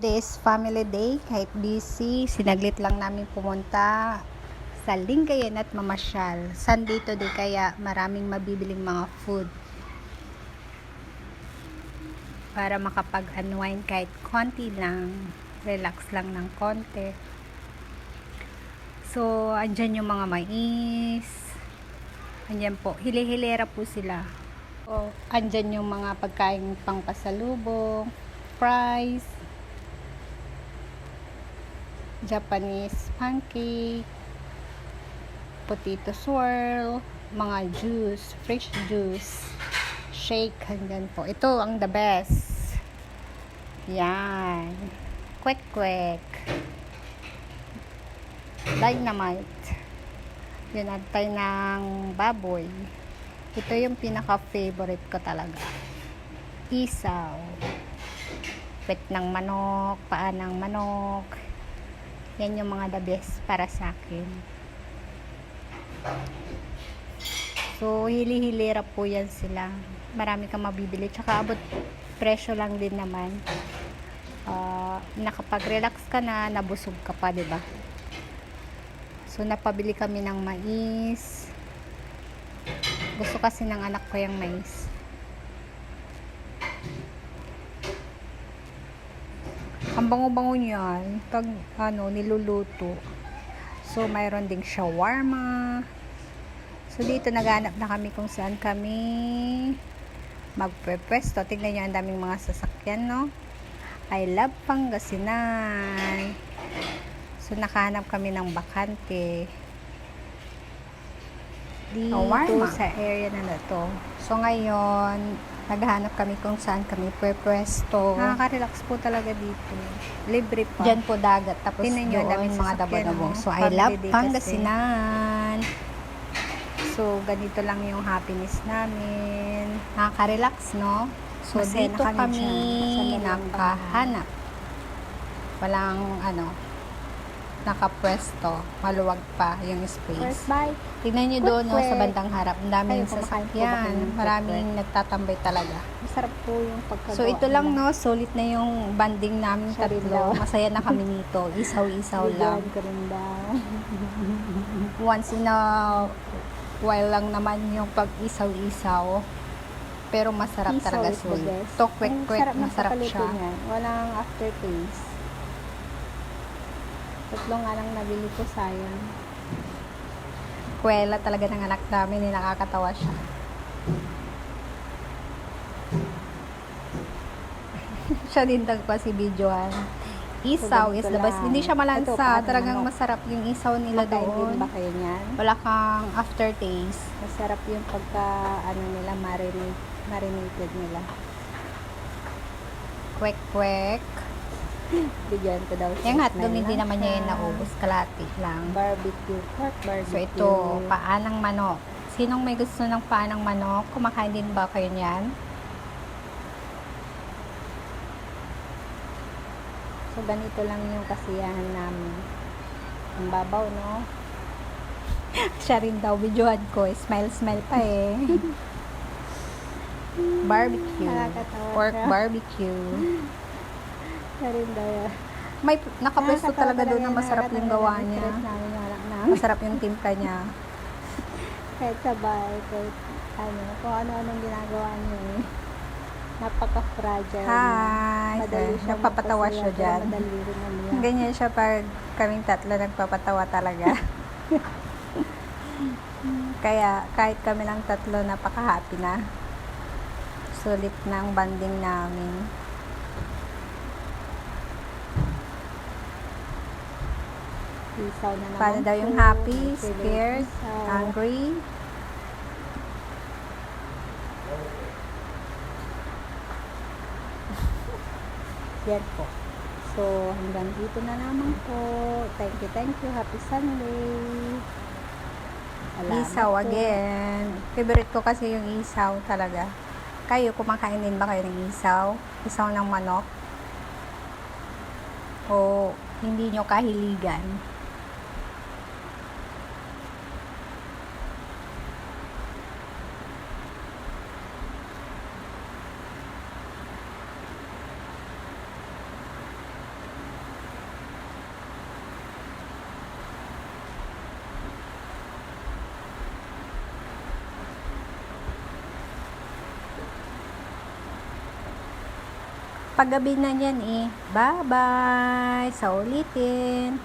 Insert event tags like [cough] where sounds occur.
This family day, kahit busy, sinaglit lang namin pumunta sa Lingayen at mamasyal. Sunday today kaya maraming mabibiling mga food para makapag-unwind kahit konti lang, relax lang ng konti. So, andyan yung mga mais. Andyan po, hili-hilera po sila. O, andyan yung mga pagkain pang pasalubong, fries, Japanese pancake, potato swirl, mga juice, fresh juice, shake, hanggang po. Ito ang the best. Yan. Quick. Dynamite. Binantay ng baboy. Ito yung pinaka-favorite ko talaga. Isaw. Pet ng manok, paa ng manok. Yan yung mga the best para sa akin. So, hili-hilira po yan sila. Marami kang mabibili. Tsaka abot presyo lang din naman. Ah, nakapag-relax ka na, nabusog ka pa, ba? So, napabili kami ng mais. Gusto kasi ng anak ko yung mais. Ang bango-bango niyan pag ano niluluto. So mayroon ding shawarma. So dito naghanap na kami kung saan kami magpwesto. Tingnan niyo ang daming mga sasakyan, no? I love Pangasinan. So nakahanap kami ng bakante dito Shawarma. sa area na to. So ngayon, naghahanap kami kung saan kami pwesto. Nakaka-relax po talaga dito. Libre pa. Diyan po dagat. Tapos Tingnan nyo, doon, mga dabo-dabo. So, I love. Pangasinan. So, ganito lang yung happiness namin. Nakaka-relax, no? So, Masaya na dito kami kami nakahanap. Walang, ano, nakapwesto. Maluwag pa yung space. First bite. Tignan nyo doon, no, sa bandang harap. Ang daming Kayo, kumakain po ba kayo sasakyan. ng Maraming nagtatambay talaga. Masarap po yung pagkagawa. So ito lang nila. no, solid na yung banding namin Siya rin tatlo. daw. Masaya na kami [laughs] nito. Isaw-isaw lang. Videoan ko rin daw. Once in a while lang naman yung pag-isaw-isaw. Pero masarap Isaw talaga is the sulit. best. To quick Ang quick, sarap ng masarap pagkaluto siya. niyan. Walang aftertaste. Tatlo nga lang nabili ko, sayang. Kwela talaga ng anak namin, eh, nakakatawa siya. [laughs] siya din talaga si videoan. Isaw is the best. Hindi siya Ito, malansa. parang Talagang manok. masarap yung isaw nila Makain doon. ba kayo niyan? Wala kang aftertaste. Masarap yung pagka, ano nila, marinate, marinated nila. Quick. Bigyan ko daw. Yung hotdog, hindi naman niya siya. yung naubos. Kalati lang. Barbecue, pork barbecue. So, ito, paa ng manok. Sinong may gusto ng paa ng manok? Kumakain din ba kayo niyan? So, ganito lang yung kasiyahan namin. Ang babaw, no? [laughs] Siya rin daw, videohan ko. Smile, smile pa eh. [laughs] barbecue. Pork siya. barbecue. [laughs] Yan. May nakapwesto talaga doon na masarap yung gawa niya. Masarap yung timpla niya. [laughs] Kahit sa bahay, kahit ano, kung ano-anong ginagawa niyo eh. Napaka-fragile. Hi! Madali siya Nagpapatawa siya dyan. Madali rin umiyak. Ganyan siya pag kaming tatlo nagpapatawa talaga. [laughs] Kaya kahit kami lang tatlo napaka-happy na. Sulit ng banding namin. Isaw na naman Paano daw yung po. happy, scared, isaw. hungry? [laughs] Yan po. So, hanggang dito na naman po. Thank you, thank you. Happy Sunday. Salamat Isaw po. again. Favorite ko kasi yung isaw talaga. Kayo, kumakain din ba kayo ng isaw? Isaw ng manok? O hindi nyo kahiligan? Papagabi na yan eh. Bye-bye! Sa ulitin!